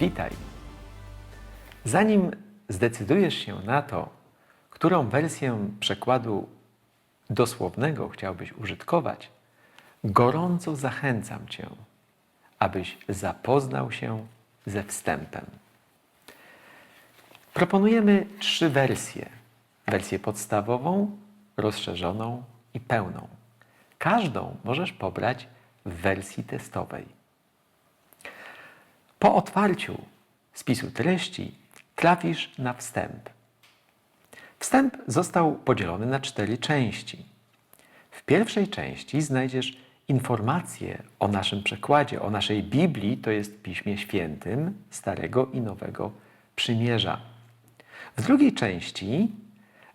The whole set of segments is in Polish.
Witaj! Zanim zdecydujesz się na to, którą wersję przekładu dosłownego chciałbyś użytkować, gorąco zachęcam Cię, abyś zapoznał się ze wstępem. Proponujemy trzy wersje: wersję podstawową, rozszerzoną i pełną. Każdą możesz pobrać w wersji testowej. Po otwarciu spisu treści trafisz na wstęp. Wstęp został podzielony na cztery części. W pierwszej części znajdziesz informacje o naszym przekładzie, o naszej Biblii, to jest Piśmie Świętym Starego i Nowego Przymierza. W drugiej części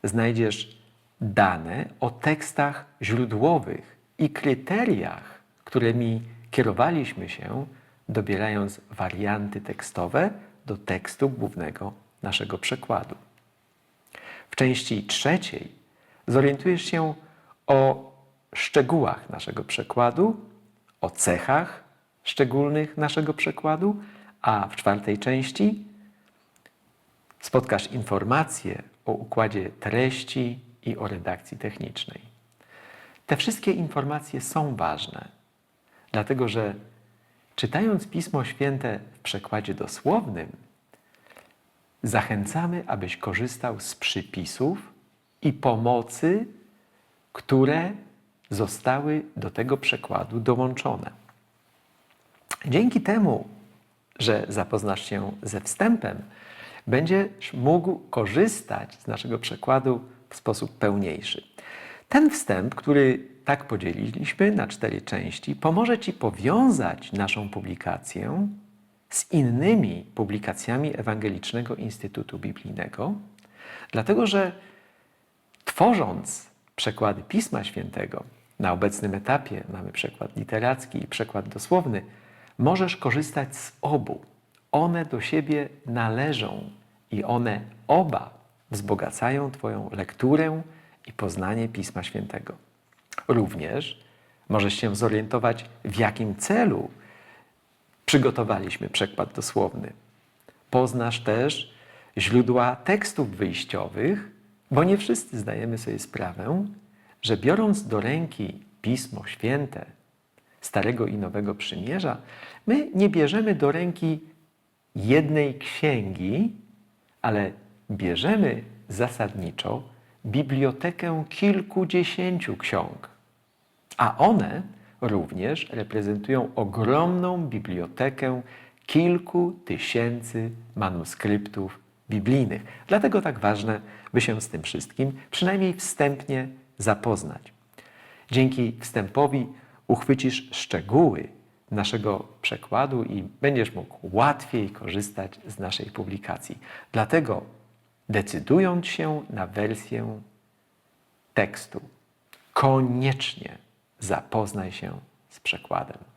znajdziesz dane o tekstach źródłowych i kryteriach, którymi kierowaliśmy się, dobierając warianty tekstowe do tekstu głównego naszego przekładu. W części trzeciej zorientujesz się o szczegółach naszego przekładu, o cechach szczególnych naszego przekładu, a w czwartej części spotkasz informacje o układzie treści i o redakcji technicznej. Te wszystkie informacje są ważne, dlatego że czytając Pismo Święte w przekładzie dosłownym, zachęcamy, abyś korzystał z przypisów i pomocy, które zostały do tego przekładu dołączone. Dzięki temu, że zapoznasz się ze wstępem, będziesz mógł korzystać z naszego przekładu w sposób pełniejszy. Ten wstęp, który tak podzieliliśmy na cztery części, pomoże Ci powiązać naszą publikację z innymi publikacjami Ewangelicznego Instytutu Biblijnego, dlatego że tworząc przekłady Pisma Świętego, na obecnym etapie mamy przekład literacki i przekład dosłowny, możesz korzystać z obu. One do siebie należą i one oba wzbogacają Twoją lekturę i poznanie Pisma Świętego. Również możesz się zorientować, w jakim celu przygotowaliśmy przekład dosłowny. Poznasz też źródła tekstów wyjściowych, bo nie wszyscy zdajemy sobie sprawę, że biorąc do ręki Pismo Święte Starego i Nowego Przymierza, my nie bierzemy do ręki jednej księgi, ale bierzemy zasadniczo bibliotekę kilkudziesięciu ksiąg. A one również reprezentują ogromną bibliotekę kilku tysięcy manuskryptów biblijnych. Dlatego tak ważne, by się z tym wszystkim przynajmniej wstępnie zapoznać. Dzięki wstępowi uchwycisz szczegóły naszego przekładu i będziesz mógł łatwiej korzystać z naszej publikacji. Dlatego decydując się na wersję tekstu, koniecznie zapoznaj się z przekładem.